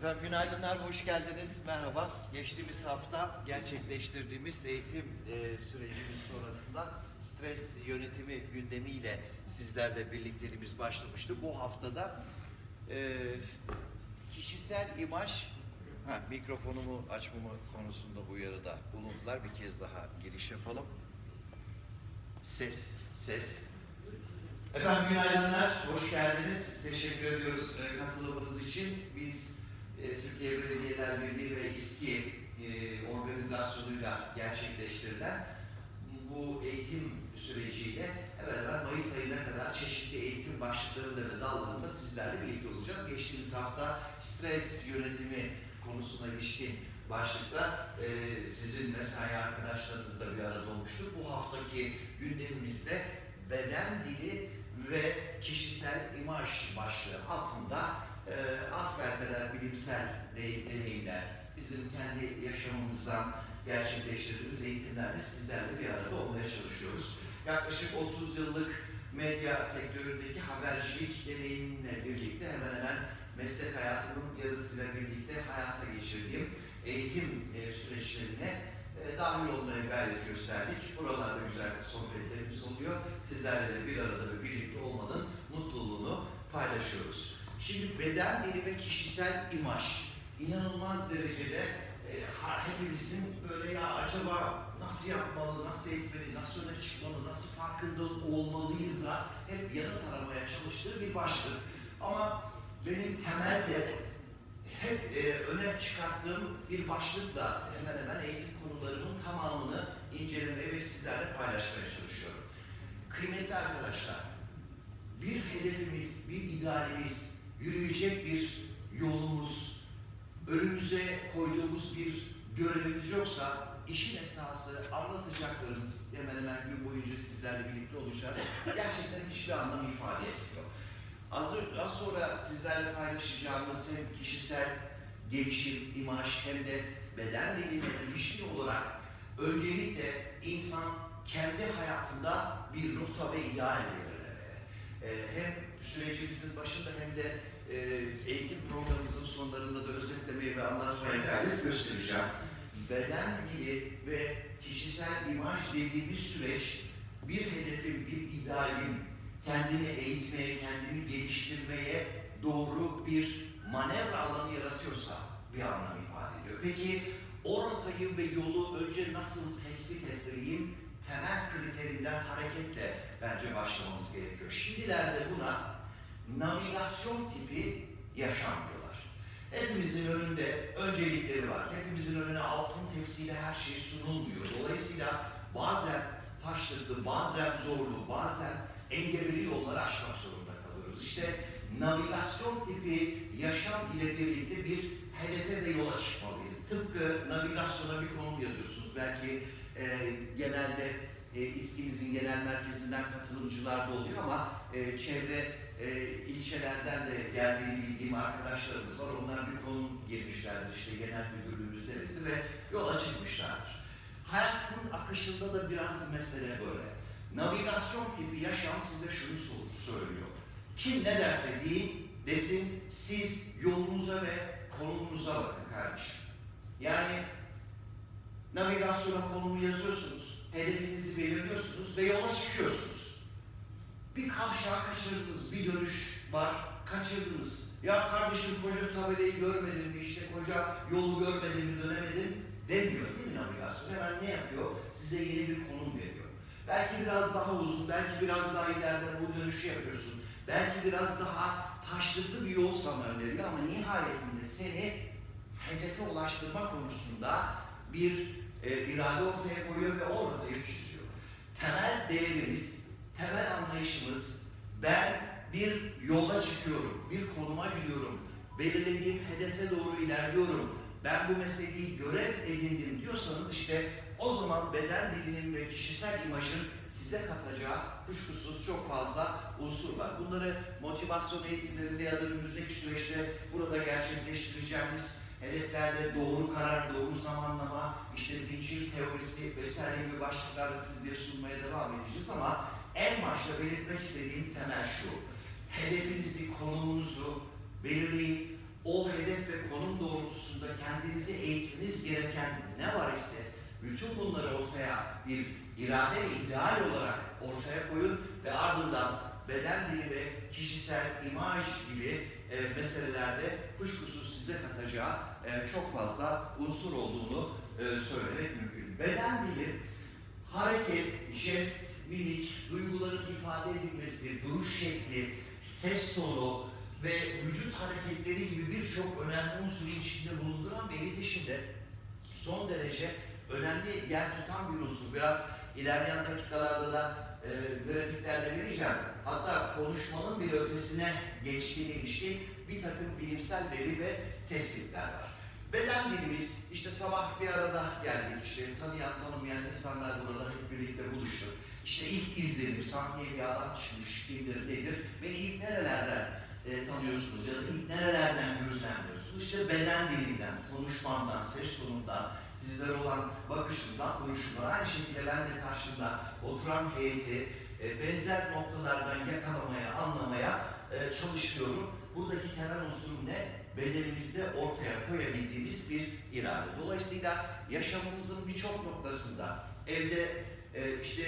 Efendim günaydınlar, hoş geldiniz. Merhaba. Geçtiğimiz hafta gerçekleştirdiğimiz eğitim e, sürecimiz sonrasında stres yönetimi gündemiyle sizlerle birlikteliğimiz başlamıştı. Bu haftada e, kişisel imaj, ha, mikrofonumu açmamı konusunda uyarıda bulundular. Bir kez daha giriş yapalım. Ses, ses. Efendim günaydınlar, hoş geldiniz. Teşekkür ediyoruz e, katılımınız için. Biz e, Türkiye Belediyeler Birliği ve İSKİ e, organizasyonuyla gerçekleştirilen bu eğitim süreciyle hemen hemen Mayıs ayına kadar çeşitli eğitim başlıklarında ve dallarında sizlerle birlikte olacağız. Geçtiğimiz hafta stres yönetimi konusuna ilişkin başlıkta e, sizin mesai arkadaşlarınızla bir arada olmuştuk. Bu haftaki gündemimizde beden dili ve kişisel imaj başlığı altında e, asbelkader bilimsel de- deneyimler, bizim kendi yaşamımızdan gerçekleştirdiğimiz eğitimlerle sizlerle bir arada olmaya çalışıyoruz. Yaklaşık 30 yıllık medya sektöründeki habercilik deneyimimle birlikte hemen hemen meslek hayatımın yarısıyla birlikte hayata geçirdiğim eğitim e, süreçlerine e, dahil olmaya gayret gösterdik. Buralarda güzel sohbetlerimiz oluyor. Sizlerle de bir arada ve birlikte olmanın mutluluğunu paylaşıyoruz. Şimdi beden dili kişisel imaj inanılmaz derecede e, hepimizin böyle ya acaba nasıl yapmalı, nasıl etmeli, nasıl öne çıkmalı, nasıl farkında olmalıyız da hep yanıt aramaya çalıştığı bir başlık. Ama benim temelde hep e, öne çıkarttığım bir başlıkla hemen hemen eğitim konularımın tamamını incelemeye ve sizlerle paylaşmaya çalışıyorum. Kıymetli arkadaşlar, bir hedefimiz, bir idealimiz, yürüyecek bir yolumuz, önümüze koyduğumuz bir görevimiz yoksa işin esası anlatacaklarımız hemen hemen gün boyunca sizlerle birlikte olacağız. Gerçekten hiçbir anlam ifade etmiyor. Az, az sonra sizlerle paylaşacağımız hem kişisel gelişim, imaj hem de beden diline ilişkin olarak öncelikle insan kendi hayatında bir rota ve ideal belirlemeli. Ee, hem sürecimizin başında hem de e, eğitim programımızın sonlarında da özetlemeye ve anlatmaya gayret göstereceğim. Beden dili ve kişisel imaj dediğimiz süreç bir hedefin, bir idealin kendini eğitmeye, kendini geliştirmeye doğru bir manevra alanı yaratıyorsa bir anlam ifade ediyor. Peki o rotayı ve yolu önce nasıl tespit etmeliyim? Temel kriterinden hareketle bence başlamamız gerekiyor. Şimdilerde buna navigasyon tipi yaşam diyorlar. Hepimizin önünde öncelikleri var. Hepimizin önüne altın tepsiyle her şey sunulmuyor. Dolayısıyla bazen taşlıklı, bazen zorlu, bazen engebeli yolları aşmak zorunda kalıyoruz. İşte navigasyon tipi yaşam ile birlikte bir hedefe ve yola çıkmalıyız. Tıpkı navigasyona bir konum yazıyorsunuz. Belki e, genelde e, İSKİ'mizin genel merkezinden katılımcılar da oluyor ama e, çevre e, ilçelerden de geldiğini bildiğim arkadaşlarımız var. Onlar bir konum girmişlerdir işte genel müdürlüğümüz neresi ve yola çıkmışlardır. Hayatın akışında da biraz mesele böyle. Navigasyon tipi yaşam size şunu söylüyor. Kim ne derse deyin, desin siz yolunuza ve konumunuza bakın kardeşim. Yani navigasyona konumu yazıyorsunuz, hedefinizi belirliyorsunuz ve yola çıkıyorsunuz. Bir kavşağı kaçırdınız, bir dönüş var, kaçırdınız. Ya kardeşim koca tabelayı görmedin mi, işte koca yolu görmedin mi, dönemedin demiyor değil mi navigasyon? Hemen ne yapıyor? Size yeni bir konum veriyor. Belki biraz daha uzun, belki biraz daha ileriden bu dönüşü yapıyorsun. Belki biraz daha taşlıklı bir yol sana öneriyor ama nihayetinde seni hedefe ulaştırma konusunda bir e, irade ortaya koyuyor ve o rotayı çiziyor. Temel değerimiz, temel anlayışımız ben bir yola çıkıyorum, bir konuma gidiyorum, belirlediğim hedefe doğru ilerliyorum, ben bu meseleyi görev edindim diyorsanız işte o zaman beden dilinin ve kişisel imajın size katacağı kuşkusuz çok fazla unsur var. Bunları motivasyon eğitimlerinde ya da önümüzdeki süreçte burada gerçekleştireceğimiz hedeflerle doğru karar, doğru zamanlama, işte zincir teorisi vesaire gibi başlıklarla sizlere sunmaya devam edeceğiz ama en başta belirtmek istediğim temel şu. Hedefinizi, konumunuzu belirleyin. o hedef ve konum doğrultusunda kendinizi eğitmeniz gereken ne var ise bütün bunları ortaya bir irade ideal olarak ortaya koyun ve ardından beden dili ve kişisel imaj gibi e, meselelerde kuşkusuz size katacağı e, çok fazla unsur olduğunu e, söylemek mümkün. Beden dili hareket, jest, mimik, duyguların ifade edilmesi, duruş şekli, ses tonu ve vücut hareketleri gibi birçok önemli unsuru içinde bulunduran ve iletişimde son derece önemli yer tutan bir unsur. Biraz ilerleyen dakikalarda da e, grafiklerle vereceğim. Hatta konuşmanın bile ötesine geçtiğine ilişkin bir takım bilimsel veri ve tespitler var. Beden dilimiz, işte sabah bir arada geldik, işte tanıyan tanımayan insanlar burada hep birlikte buluştuk. İşte ilk izlenim, sahneye bir adam çıkmış, kimdir, nedir, beni ilk nerelerden e, tanıyorsunuz ya da ilk nerelerden gözlemliyorsunuz? İşte beden dilinden, konuşmamdan, ses tonundan, sizlere olan bakışımdan, duruşumdan, aynı şekilde ben de karşımda oturan heyeti e, benzer noktalardan yakalamaya, anlamaya e, çalışıyorum. Buradaki temel unsur ne? Bedenimizde ortaya koyabildiğimiz bir irade. Dolayısıyla yaşamımızın birçok noktasında evde e, işte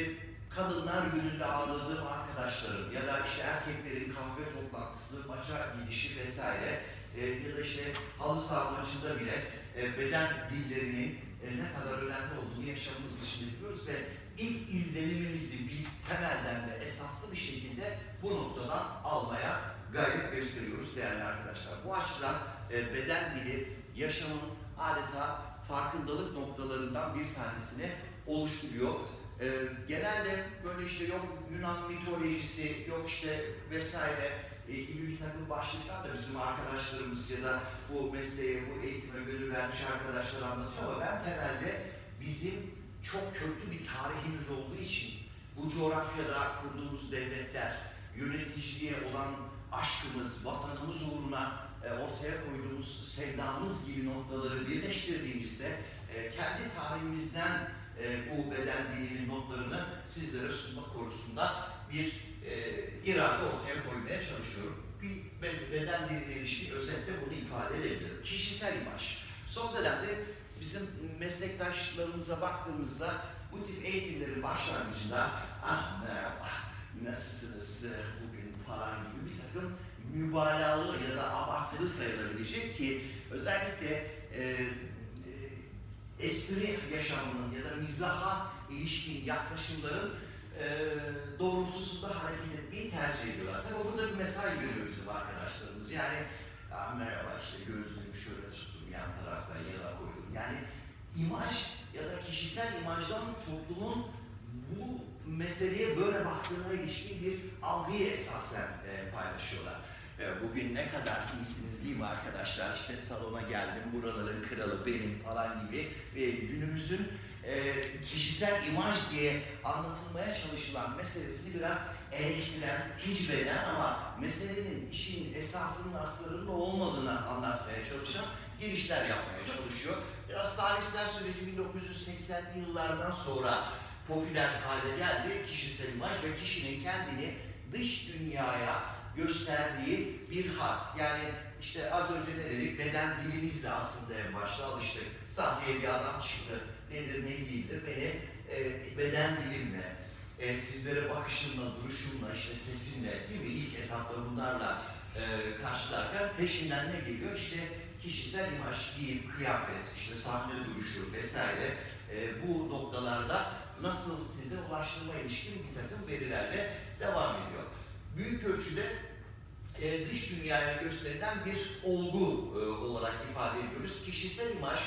kadınlar gününde ağırladığım arkadaşlarım ya da işte erkeklerin kahve toplantısı, maça gidişi vesaire e, ya da işte halı saha maçında bile e, beden dillerinin e, ne kadar önemli olduğunu yaşamımız dışında biliyoruz ve ilk izlenimimizi biz temelden ve esaslı bir şekilde bu noktadan almaya gayret gösteriyoruz değerli arkadaşlar. Bu açıdan e, beden dili yaşamın adeta farkındalık noktalarından bir tanesini oluşturuyor. E, genelde böyle işte yok Yunan mitolojisi, yok işte vesaire e, gibi bir takım başlıklar da bizim arkadaşlarımız ya da bu mesleğe, bu eğitime gönül vermiş arkadaşlar anlatıyor. Ama ben temelde bizim çok köklü bir tarihimiz olduğu için bu coğrafyada kurduğumuz devletler, yöneticiliğe olan aşkımız, vatanımız uğruna e, ortaya koyduğumuz sevdamız gibi noktaları birleştirdiğimizde e, kendi tarihimizden e, bu beden dilinin notlarını sizlere sunmak konusunda bir e, irade ortaya koymaya çalışıyorum. Bir be- beden diline ilişkin özetle bunu ifade edebilirim. Kişisel imaj. Son dönemde bizim meslektaşlarımıza baktığımızda bu tip eğitimlerin başlangıcında ah merhaba, nasılsınız bugün falan gibi bir takım mübalağalı ya da abartılı sayılabilecek ki özellikle e, espri yaşamının ya da mizaha ilişkin yaklaşımların e, doğrultusunda hareket etmeyi tercih ediyorlar. Tabii burada bir mesaj veriyor bizim arkadaşlarımız. Yani ah merhaba işte gözlüğümü şöyle tuttum yan taraftan yana koydum. Yani imaj ya da kişisel imajdan toplumun bu meseleye böyle baktığına ilişkin bir algıyı esasen e, paylaşıyorlar. E, bugün ne kadar iyisiniz değil mi arkadaşlar? İşte salona geldim, buraların kralı benim falan gibi e, günümüzün kişisel imaj diye anlatılmaya çalışılan meselesini biraz eleştiren, hicveden ama meselenin işin esasının aslarının olmadığını anlatmaya çalışan girişler yapmaya çalışıyor. Biraz tarihsel süreci 1980'li yıllardan sonra popüler hale geldi kişisel imaj ve kişinin kendini dış dünyaya gösterdiği bir hat. Yani işte az önce ne dedik? Beden dilimizle aslında en başta alıştık. Sahneye bir adam çıktı. Nedir ne değildir? Beni e, beden dilimle, e, sizlere bakışımla, duruşumla, işte sesimle gibi ilk etapta bunlarla e, karşılarken peşinden ne geliyor? İşte kişisel imaj, giyim, kıyafet, işte sahne duruşu vesaire e, bu noktalarda nasıl size ulaştırma ilişkin bir takım verilerle devam ediyor. Büyük ölçüde e, dış dünyaya gösterilen bir olgu e, olarak ifade ediyoruz. Kişisel imaj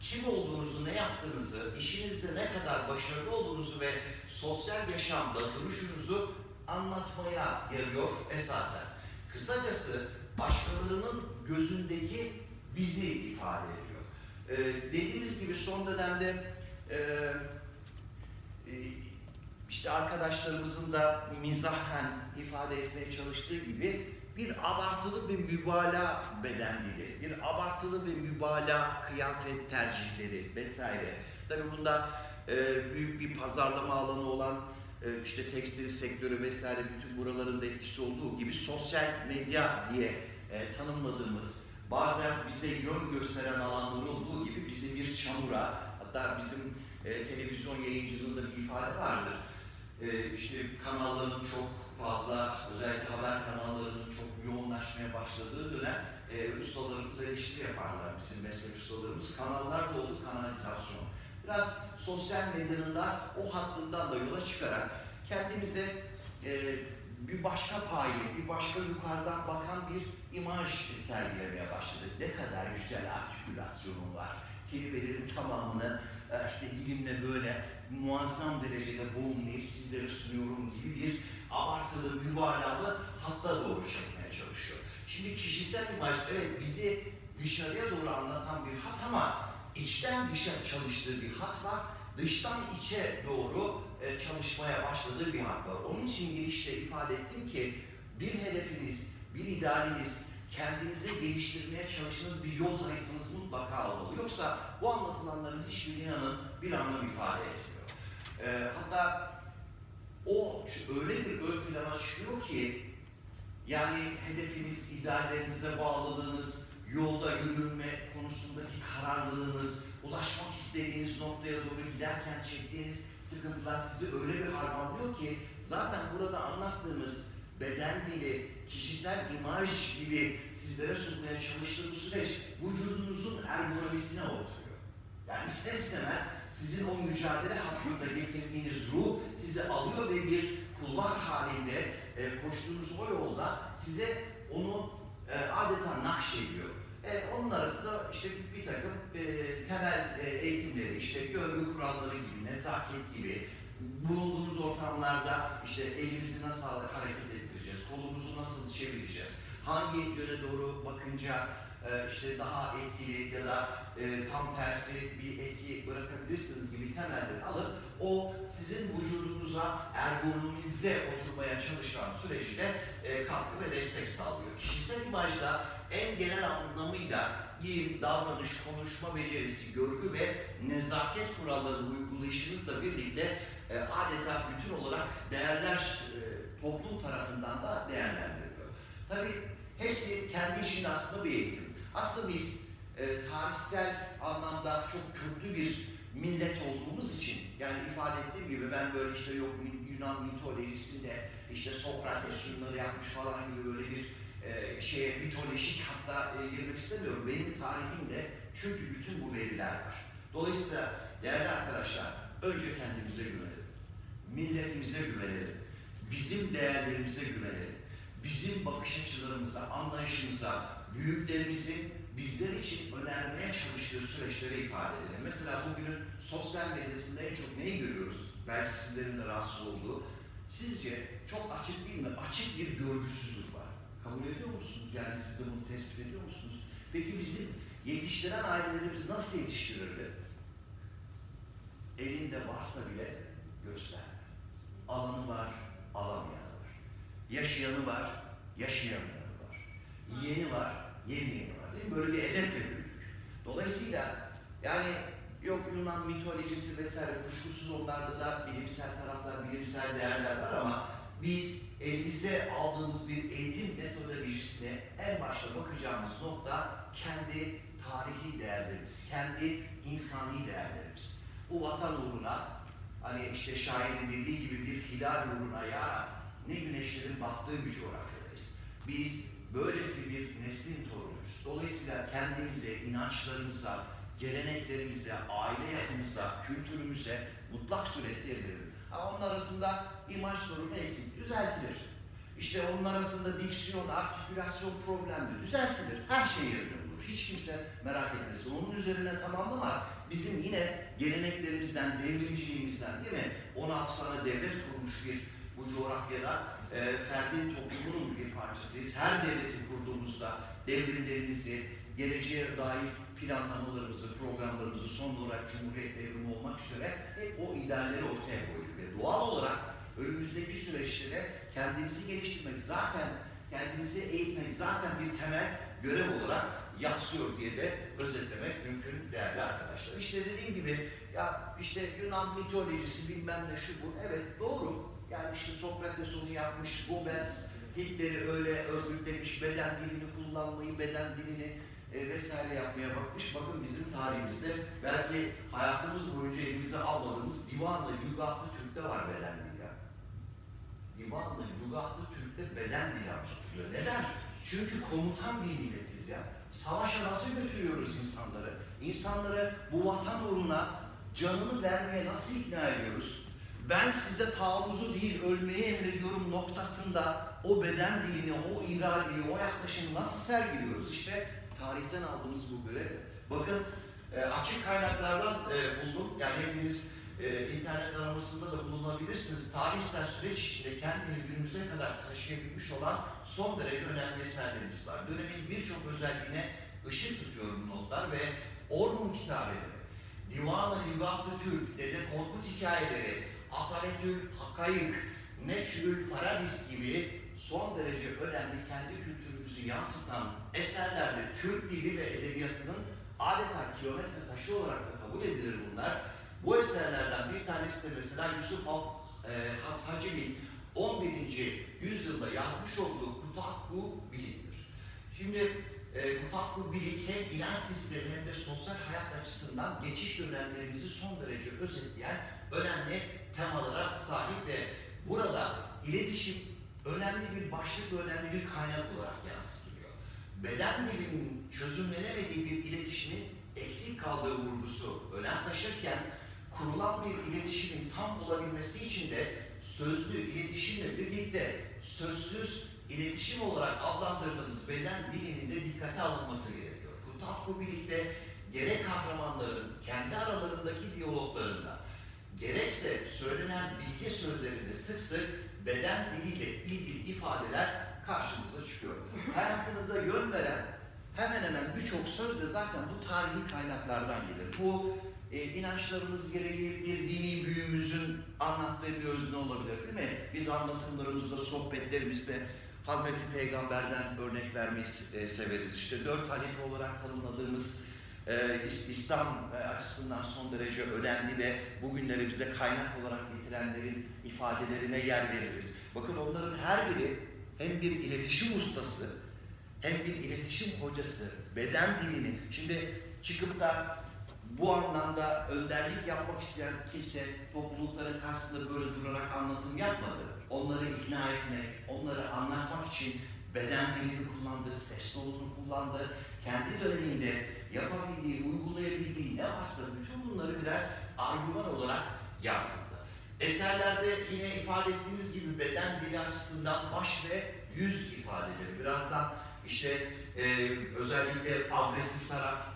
kim olduğunuzu, ne yaptığınızı, işinizde ne kadar başarılı olduğunuzu ve sosyal yaşamda duruşunuzu anlatmaya yarıyor esasen. Kısacası başkalarının gözündeki bizi ifade ediyor. Ee, dediğimiz gibi son dönemde e, e, işte arkadaşlarımızın da mizahen ifade etmeye çalıştığı gibi bir abartılı ve mübalağa beden dili, bir abartılı ve mübalağa kıyafet tercihleri vesaire. Tabii bunda e, büyük bir pazarlama alanı olan e, işte tekstil sektörü vesaire bütün buraların da etkisi olduğu gibi sosyal medya diye e, tanımladığımız bazen bize yön gösteren alanlar olduğu gibi bizi bir çamura, hatta bizim e, televizyon yayıncılığında bir ifade vardır. E, işte kanalların çok fazla, özellikle haber kanallarının çok yoğunlaşmaya başladığı dönem e, ustalarımız eleştiri yaparlar bizim meslek ustalarımız. Kanallar doldu, kanalizasyon. Biraz sosyal medyanın da o hattından da yola çıkarak kendimize e, bir başka payi, bir başka yukarıdan bakan bir imaj sergilemeye başladık. Ne kadar güzel artikülasyonum var. Kelimelerin tamamını işte dilimle böyle muazzam derecede boğumlayıp sizlere sunuyorum gibi bir abartılı, mübalağalı hatta doğru çekmeye çalışıyor. Şimdi kişisel imaj evet bizi dışarıya doğru anlatan bir hat ama içten dışa çalıştığı bir hat var. Dıştan içe doğru e, çalışmaya başladığı bir hat var. Onun için girişte ifade ettim ki bir hedefiniz, bir idealiniz, kendinize geliştirmeye çalıştığınız bir yol haritanız mutlaka olmalı. Yoksa bu anlatılanların hiçbir inanın bir anlam ifade etmiyor. E, hatta o öyle bir ön plana çıkıyor ki yani hedefiniz, ideallerinize bağlılığınız, yolda yürünme konusundaki kararlılığınız, ulaşmak istediğiniz noktaya doğru giderken çektiğiniz sıkıntılar sizi öyle bir harmanlıyor ki zaten burada anlattığımız beden dili, kişisel imaj gibi sizlere sunmaya çalıştığım süreç vücudunuzun ergonomisine oturuyor. Yani ister istemez sizin o mücadele hakkında getirdiğiniz ruh sizi alıyor ve bir kulvar halinde e, koştuğunuz o yolda size onu e, adeta nakşediyor. E, onun arasında işte bir, takım e, temel e, eğitimleri, işte görgü kuralları gibi, nezaket gibi, bulunduğunuz ortamlarda işte elinizi nasıl hareket kolumuzu nasıl çevireceğiz, hangi yöne doğru bakınca e, işte daha etkili ya da e, tam tersi bir etki bırakabilirsiniz gibi temelleri alıp o sizin vücudunuza, ergonominize oturmaya çalışan süreçte e, katkı ve destek sağlıyor. Kişisel imajda en genel anlamıyla giyim, davranış, konuşma becerisi, görgü ve nezaket kurallarını uygulayışınızla birlikte e, adeta bütün olarak değerler e, toplum tarafından da değerlendiriliyor. Tabii hepsi kendi içinde aslında bir eğitim. Aslında biz e, tarihsel anlamda çok köklü bir millet olduğumuz için yani ifade ettiğim gibi ben böyle işte yok Yunan mitolojisinde işte Sokrates şunları yapmış falan gibi böyle bir e, şeye mitolojik hatta e, girmek istemiyorum. Benim tarihimde çünkü bütün bu veriler var. Dolayısıyla değerli arkadaşlar önce kendimize güvenelim. Milletimize güvenelim. Bizim değerlerimize güvenelim. Bizim bakış açılarımıza, anlayışımıza, büyüklerimizin bizler için önermeye çalıştığı süreçleri ifade edelim. Mesela bugünün sosyal medyasında en çok neyi görüyoruz? Belki sizlerin de rahatsız olduğu. Sizce çok açık değil mi? Açık bir görgüsüzlük var. Kabul ediyor musunuz? Yani siz de bunu tespit ediyor musunuz? Peki bizim yetiştiren ailelerimiz nasıl yetiştirirdi? Elinde varsa bile gösterme. Alanı var, alamayanı var. Yaşayanı var, yaşayamayanı var. Yiyeni var, yemeyeni var. Değil mi? Böyle bir edeple büyüdük. Dolayısıyla yani yok Yunan mitolojisi vesaire kuşkusuz onlarda da bilimsel taraflar, bilimsel değerler var ama biz elimize aldığımız bir eğitim metodolojisine en başta bakacağımız nokta kendi tarihi değerlerimiz, kendi insani değerlerimiz. Bu vatan uğruna hani işte şairin dediği gibi bir hilal uğruna ya ne güneşlerin battığı bir coğrafyadayız. Biz böylesi bir neslin torunuyuz. Dolayısıyla kendimize, inançlarımıza, geleneklerimize, aile yapımıza, kültürümüze mutlak suretle edelim. Ha, onun arasında imaj sorunu eksik, düzeltilir. İşte onun arasında diksiyon, artikülasyon problemli, düzeltilir. Her şey yerine bulur. Hiç kimse merak etmesin. Onun üzerine tamamlamak bizim yine geleneklerimizden, devrimciliğimizden değil mi? 16 tane devlet kurmuş bir bu coğrafyada e, ferdin toplumunun bir parçasıyız. Her devleti kurduğumuzda devrimlerimizi, geleceğe dair planlamalarımızı, programlarımızı son olarak Cumhuriyet devrimi olmak üzere hep o idealleri ortaya koyduk. Ve doğal olarak önümüzdeki süreçte de kendimizi geliştirmek zaten, kendimizi eğitmek zaten bir temel görev olarak yansıyor diye de özetlemek mümkün değerli arkadaşlar. İşte dediğim gibi ya işte Yunan mitolojisi bilmem ne şu bu. Evet doğru. Yani işte Sokrates onu yapmış, Goebbels Hitler'i öyle örgütlemiş, beden dilini kullanmayı, beden dilini e, vesaire yapmaya bakmış. Bakın bizim tarihimizde belki hayatımız boyunca elimize almadığımız Divan-ı Lügat-ı Türk'te var beden dili ya. Divan-ı Lügat-ı Türk'te beden dili anlatılıyor. Neden? Çünkü komutan bir milletiz ya. Savaşa nasıl götürüyoruz insanları? İnsanları bu vatan uğruna canını vermeye nasıl ikna ediyoruz? Ben size taarruzu değil ölmeyi emrediyorum noktasında o beden dilini, o iradeyi, o yaklaşımı nasıl sergiliyoruz? İşte tarihten aldığımız bu görev. Bakın e, açık kaynaklardan e, buldum. Yani hepiniz e, internet aramasında da bulunabilirsiniz. Tarihsel süreç içinde kendini günümüze kadar taşıyabilmiş olan son derece önemli eserlerimiz var. Dönemin birçok özelliğine ışık tutuyor bu notlar ve Orhun kitabeleri, Divan-ı Lügat-ı Türk, Dede Korkut hikayeleri, Atavetül Hakayık, Neçül Faradis gibi son derece önemli kendi kültürümüzü yansıtan eserlerle Türk dili ve edebiyatının adeta kilometre taşı olarak da kabul edilir bunlar. Bu eserlerden bir tanesi de mesela Yusuf Has Hacı'nin 11. yüzyılda yazmış olduğu Kutakku Bilik'tir. Şimdi e, Kutakku Bilik hem inanç sistemi hem de sosyal hayat açısından geçiş dönemlerimizi son derece özetleyen önemli temalara sahip ve burada iletişim önemli bir başlık önemli bir kaynak olarak yansıtılıyor. Beden dilinin çözümlenemediği bir iletişimin eksik kaldığı vurgusu önem taşırken kurulan bir iletişimin tam olabilmesi için de sözlü iletişimle birlikte sözsüz iletişim olarak adlandırdığımız beden dilinin de dikkate alınması gerekiyor. Kutatku birlikte gerek kahramanların kendi aralarındaki diyaloglarında gerekse söylenen bilge sözlerinde sık sık beden diliyle ilgili ifadeler karşımıza çıkıyor. Hayatınıza yön veren hemen hemen birçok söz de zaten bu tarihi kaynaklardan gelir. Bu e, inançlarımız gereği bir dini büyüğümüzün anlattığı bir özne olabilir değil mi? Biz anlatımlarımızda, sohbetlerimizde Hazreti Peygamber'den örnek vermeyi e, severiz. İşte dört halife olarak tanımladığımız e, İs- İslam e, açısından son derece önemli ve bugünleri bize kaynak olarak getirenlerin ifadelerine yer veririz. Bakın onların her biri hem bir iletişim ustası hem bir iletişim hocası, beden dilini. Şimdi çıkıp da bu anlamda önderlik yapmak isteyen kimse toplulukların karşısında böyle durarak anlatım yapmadı. Onları ikna etmek, onları anlatmak için beden dilini kullandı, ses tonunu kullandı. Kendi döneminde yapabildiği, uygulayabildiği ne varsa bütün bunları birer argüman olarak yansıttı. Eserlerde yine ifade ettiğimiz gibi beden dili açısından baş ve yüz ifadeleri. Birazdan işte e, özellikle agresif taraf,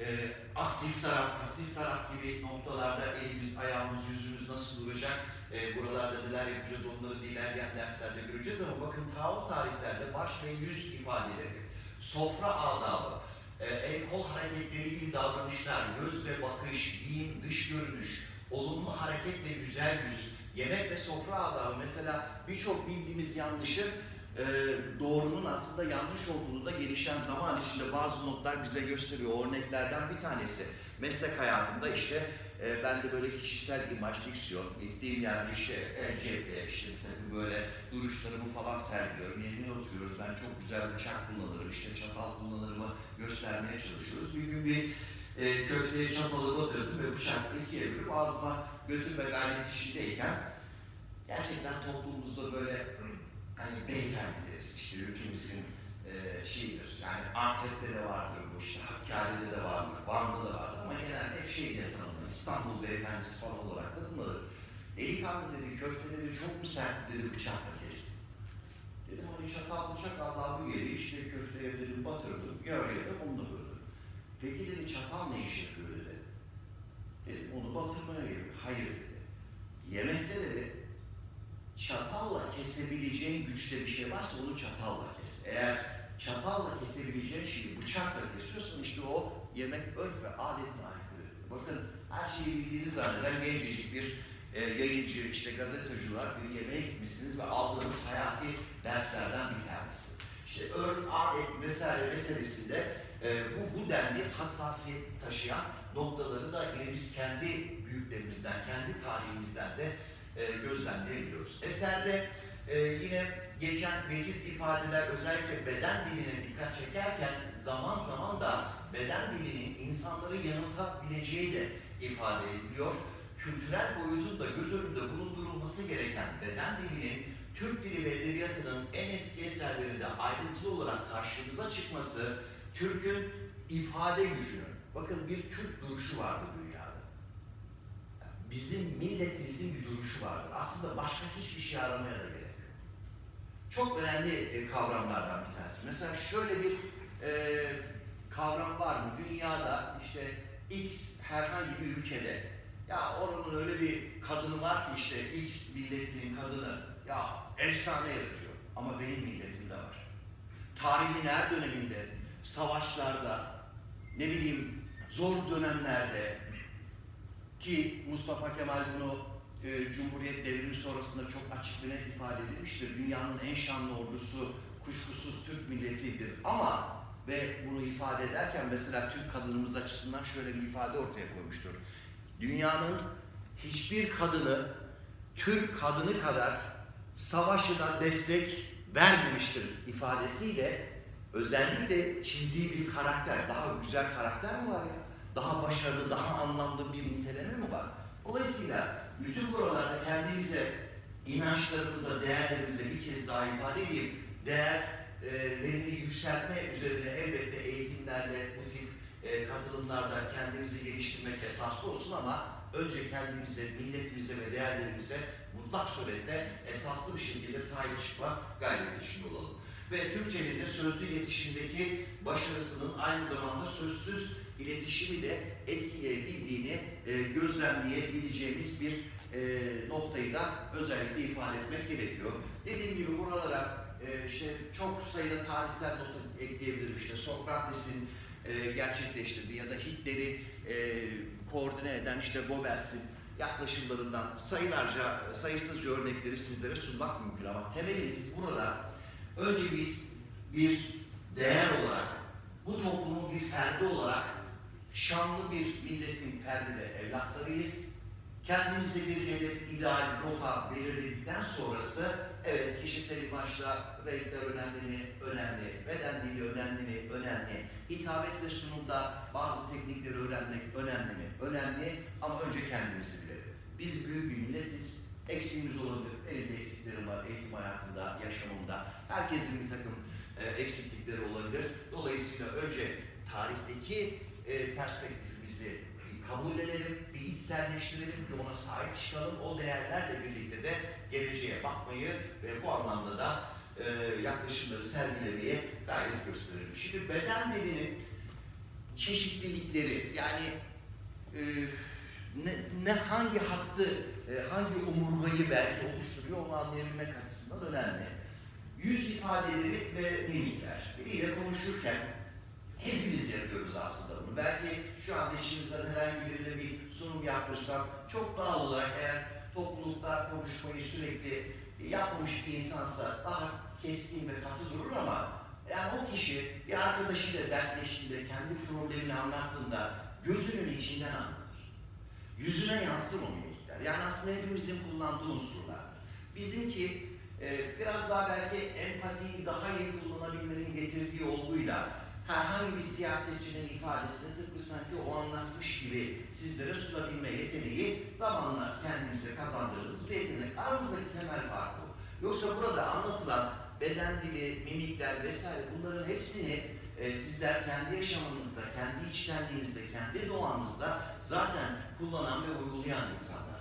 e, aktif taraf, pasif taraf gibi noktalarda elimiz, ayağımız, yüzümüz nasıl duracak? E, buralarda neler yapacağız onları ilerleyen derslerde göreceğiz ama bakın ta o tarihlerde baş ve yüz ifadeleri, sofra adabı, e, el kol hareketleri gibi davranışlar, göz ve bakış, giyim, dış görünüş, olumlu hareket ve güzel yüz, yemek ve sofra adabı mesela birçok bildiğimiz yanlışı e, doğrunun aslında yanlış olduğunu da gelişen zaman içinde bazı notlar bize gösteriyor. Örneklerden bir tanesi. Meslek hayatımda işte e, ben de böyle kişisel imaj, diksiyon, gittiğim yerde işte LCP, işte tabii böyle duruşlarımı falan sergiliyorum. Yerine oturuyoruz. Ben çok güzel bıçak kullanırım, işte çatal kullanırımı göstermeye çalışıyoruz. Bir gün bir e, köfteye çatalı batırdım ve bıçakla ikiye bölüp ağzıma götürme gayreti içindeyken gerçekten toplumumuzda böyle hani beyefendi deriz, işte ülkemizin e, şeyidir. Yani Antep'te de vardır bu işte, Hakkari'de de vardır, Van'da da vardır ama genelde hep şey diye tanımlanır. İstanbul beyefendisi falan olarak bunları. Delikanlı dedi, köfteleri çok mu sert dedi, bıçakla kestim. Dedim hani çatal bıçak Allah'ı yeri işte köfteye dedim batırdım, yarıya da onu da böldüm. Peki dedi çatal ne iş yapıyor dedi. Dedim onu batırmaya yarıyor. Hayır dedi. Yemekte kesebileceğin güçte bir şey varsa onu çatalla kes. Eğer çatalla kesebileceğin şeyi bıçakla kesiyorsan işte o yemek örf ve adetine aykırı. Bakın her şeyi bildiğiniz zanneden gencecik bir e, yayıncı, işte gazeteciler bir yemeğe gitmişsiniz ve aldığınız hayati derslerden bir tanesi. İşte örf, adet vesaire meselesinde e, bu, bu denli hassasiyet taşıyan noktaları da yine biz kendi büyüklerimizden, kendi tarihimizden de e, gözlemleyebiliyoruz. Eserde e, yine geçen veciz ifadeler özellikle beden diline dikkat çekerken zaman zaman da beden dilinin insanları yanıltabileceği de ifade ediliyor. Kültürel boyutun da göz önünde bulundurulması gereken beden dilinin Türk dili ve edebiyatının en eski eserlerinde ayrıntılı olarak karşımıza çıkması Türk'ün ifade gücünü, bakın bir Türk duruşu vardır dünyada. Bizim milletimizin bir duruşu vardır. Aslında başka hiçbir şey aramaya da gerek. Çok önemli e, kavramlardan bir tanesi. Mesela şöyle bir e, kavram var mı? Dünyada işte X herhangi bir ülkede ya oranın öyle bir kadını var ki işte X milletinin kadını ya efsane yaratıyor. Ama benim milletimde var. Tarihin her döneminde, savaşlarda, ne bileyim zor dönemlerde ki Mustafa Kemal bunu e, Cumhuriyet devrimi sonrasında çok açık ve net ifade edilmiştir. Dünyanın en şanlı ordusu kuşkusuz Türk milletidir. Ama ve bunu ifade ederken mesela Türk kadınımız açısından şöyle bir ifade ortaya koymuştur. Dünyanın hiçbir kadını Türk kadını kadar savaşına destek vermemiştir ifadesiyle özellikle çizdiği bir karakter, daha güzel karakter mi var ya? Daha başarılı, daha anlamlı bir niteleme mi var? Dolayısıyla bütün buralarda kendimize, inançlarımıza, değerlerimize bir kez daha ifade edeyim. Değerlerini yükseltme üzerine elbette eğitimlerle, bu tip e, katılımlarda kendimizi geliştirmek esaslı olsun ama önce kendimize, milletimize ve değerlerimize mutlak surette esaslı bir şekilde sahip çıkma gayreti içinde olalım. Ve Türkçenin de sözlü iletişimdeki başarısının aynı zamanda sözsüz iletişimi de etkileyebildiğini e, gözlemleyebileceğimiz bir e, noktayı da özellikle ifade etmek gerekiyor. Dediğim gibi buralara e, işte çok sayıda tarihsel not ekleyebilirim. İşte Sokrates'in e, gerçekleştirdiği ya da Hitler'i e, koordine eden işte Goebbels'in yaklaşımlarından sayılarca, sayısızca örnekleri sizlere sunmak mümkün ama temelimiz burada önce biz bir değer olarak, bu toplumun bir ferdi olarak şanlı bir milletin ferdi ve evlatlarıyız. Kendimize bir hedef, ideal, rota belirledikten sonrası evet kişisel imajda renkler önemli mi? Önemli. Beden dili önemli mi? Önemli. Hitabet ve sunumda bazı teknikleri öğrenmek önemli mi? Önemli ama önce kendimizi bilelim. Biz büyük bir milletiz. Eksiğimiz olabilir. Benim de eksiklerim var eğitim hayatında, yaşamımda. Herkesin bir takım e, eksiklikleri olabilir. Dolayısıyla önce tarihteki e, perspektifimizi bir kabullenelim, bir içselleştirelim, bir ona sahip çıkalım. O değerlerle birlikte de geleceğe bakmayı ve bu anlamda da e, yaklaşımları sergilemeye gayret gösterelim. Şimdi beden dilinin çeşitlilikleri yani e, ne, ne hangi hattı, e, hangi omurgayı belki oluşturuyor onu anlayabilmek açısından önemli. Yüz ifadeleri ve mimikler. Biriyle konuşurken hepimiz yapıyoruz aslında bunu. Belki şu anda içimizden herhangi birine bir sunum yaptırsam çok doğal olarak eğer toplulukta konuşmayı sürekli yapmamış bir insansa daha keskin ve katı durur ama yani o kişi bir arkadaşıyla dertleştiğinde, kendi problemini anlattığında gözünün içinden anlatır. Yüzüne yansır o mimikler. Yani aslında hepimizin kullandığı unsurlar. Bizimki e, biraz daha belki empatiyi daha iyi kullanabilmenin getirdiği olguyla herhangi bir siyasetçinin ifadesini tıpkı sanki o anlatmış gibi sizlere sunabilme yeteneği zamanla kendimize kazandırdığımız bir yetenek. Aramızdaki temel fark bu. Yoksa burada anlatılan beden dili, mimikler vesaire bunların hepsini e, sizler kendi yaşamınızda, kendi içtenliğinizde, kendi doğanızda zaten kullanan ve uygulayan insanlarsınız.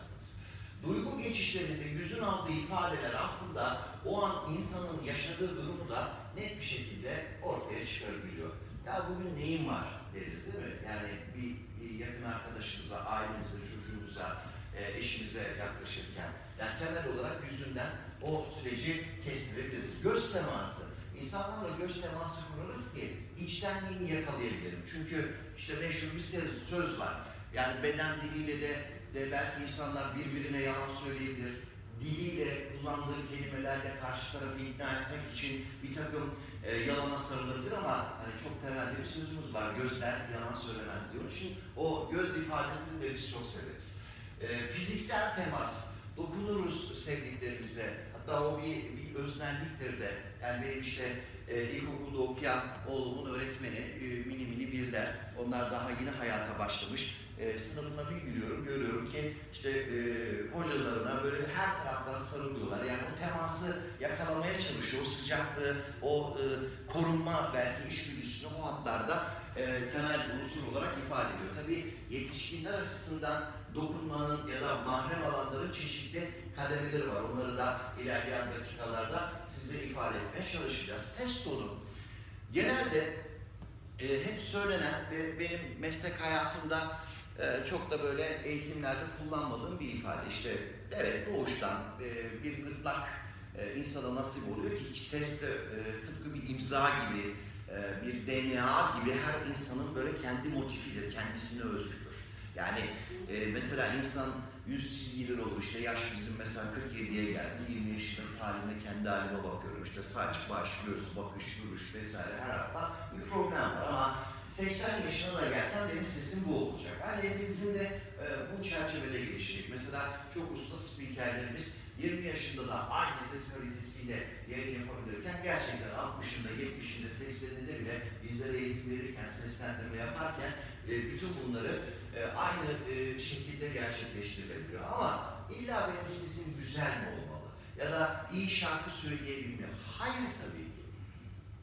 Duygu geçişlerinde yüzün aldığı ifadeler aslında o an insanın yaşadığı durumu da net bir şekilde ortaya çıkarabiliyor. Ya bugün neyin var deriz değil mi? Yani bir bir yakın arkadaşımıza, ailemize, çocuğumuza, e, eşimize yaklaşırken. Yani temel olarak yüzünden o süreci kestirebiliriz. Göz teması. İnsanlarla göz teması kurarız ki içtenliğini yakalayabilirim. Çünkü işte meşhur bir söz var. Yani beden diliyle de, de belki insanlar birbirine yalan söyleyebilir. Diliyle kullandığı kelimelerle karşı tarafı ikna etmek için bir takım e, yalana sarılabilir ama hani çok temelde bir sözümüz var. Gözler yalan söylemez diyor. İçin o göz ifadesini de biz çok severiz. E, fiziksel temas. Dokunuruz sevdiklerimize. Hatta o bir, bir öznelliktir de. Yani benim işte e, ilkokulda okuyan oğlumun öğretmeni e, mini mini birler. Onlar daha yeni hayata başlamış. E, sınıfına bir giriyorum, görüyorum ki işte e, hocalarına böyle her taraftan sarılıyorlar. Yani o teması yakalamaya çalışıyor. O sıcaklığı, o e, korunma belki içgüdüsünü o hatlarda e, temel unsur olarak ifade ediyor. Tabii yetişkinler açısından dokunmanın ya da mahrem alanların çeşitli kademeleri var. Onları da ilerleyen dakikalarda size ifade etmeye çalışacağız. Ses tonu genelde e, hep söylenen ve benim meslek hayatımda e, çok da böyle eğitimlerde kullanmadığım bir ifade. İşte evet doğuştan e, bir gırtlak e, insana nasip oluyor ki ses de e, tıpkı bir imza gibi, e, bir DNA gibi her insanın böyle kendi motifidir, kendisine özgüdür. Yani mesela insan yüz çizgileri olur işte yaş bizim mesela 47'ye geldi 20 yaşındaki haline kendi halime bakıyorum işte saç, baş, göz, bakış, duruş vesaire her hafta bir problem var ama 80 yaşına da gelsem benim sesim bu olacak. Yani hepimizin de e, bu çerçevede gelişecek. Mesela çok usta spikerlerimiz 20 yaşında da aynı ses kalitesiyle yayın yapabilirken gerçekten 60'ında, 70'inde, 80'inde bile bizlere eğitim verirken, seslendirme yaparken e, bütün bunları e, aynı e, şekilde gerçekleştirilebiliyor. Ama illa benim sesim güzel mi olmalı? Ya da iyi şarkı söyleyebilmeli. Hayır tabii ki.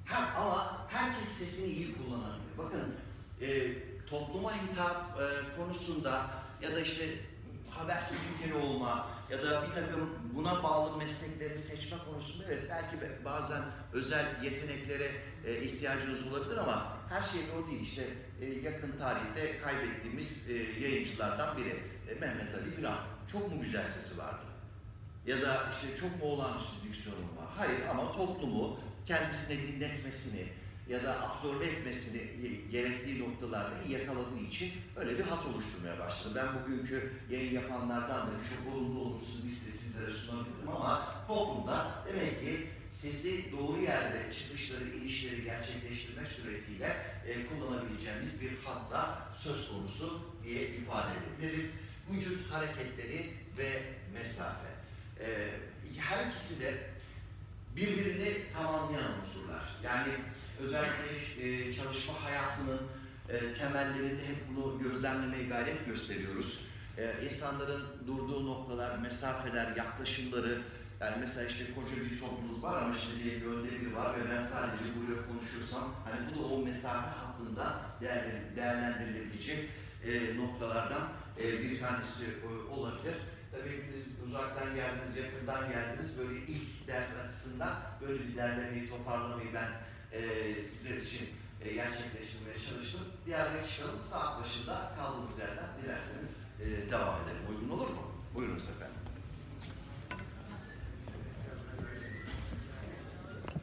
Ha, ama herkes sesini iyi kullanabilir. Bakın e, topluma hitap e, konusunda ya da işte haber spikeri olma ya da bir takım buna bağlı meslekleri seçme konusunda evet belki be- bazen özel yeteneklere e, ihtiyacınız olabilir ama her şey de o değil. İşte e, yakın tarihte kaybettiğimiz e, yayıncılardan biri e, Mehmet Ali Biran. Çok mu güzel sesi vardı? Ya da işte çok mu olağanüstü diksiyonu var? Hayır ama toplumu kendisine dinletmesini ya da absorbe etmesini gerektiği noktalarda yakaladığı için öyle bir hat oluşturmaya başladı. Ben bugünkü yayın yapanlardan da çok olumlu olumsuz liste sizlere sunabilirim ama toplumda demek ki sesi doğru yerde çıkışları, inişleri gerçekleştirmek suretiyle e, kullanabileceğimiz bir hatta söz konusu diye ifade edebiliriz. Vücut hareketleri ve mesafe. E, her ikisi de birbirini tamamlayan unsurlar. Yani özellikle e, çalışma hayatının e, temellerinde hep bunu gözlemlemeye gayret gösteriyoruz. E, insanların durduğu noktalar, mesafeler, yaklaşımları, yani mesela işte koca bir topluluk var ama işte diye bir önde biri var ve ben sadece buraya konuşursam hani bu da o mesafe değerli- değerlendirilebilecek e, noktalardan e, bir tanesi e, olabilir. Tabii hepiniz uzaktan geldiniz, yakından geldiniz. Böyle ilk ders açısından böyle bir derlemeyi, toparlamayı ben e, sizler için e, gerçekleştirmeye çalıştım. Bir araya çıkalım. Saat başında kaldığımız yerden dilerseniz e, devam edelim. Uygun olur mu? Buyurunuz efendim.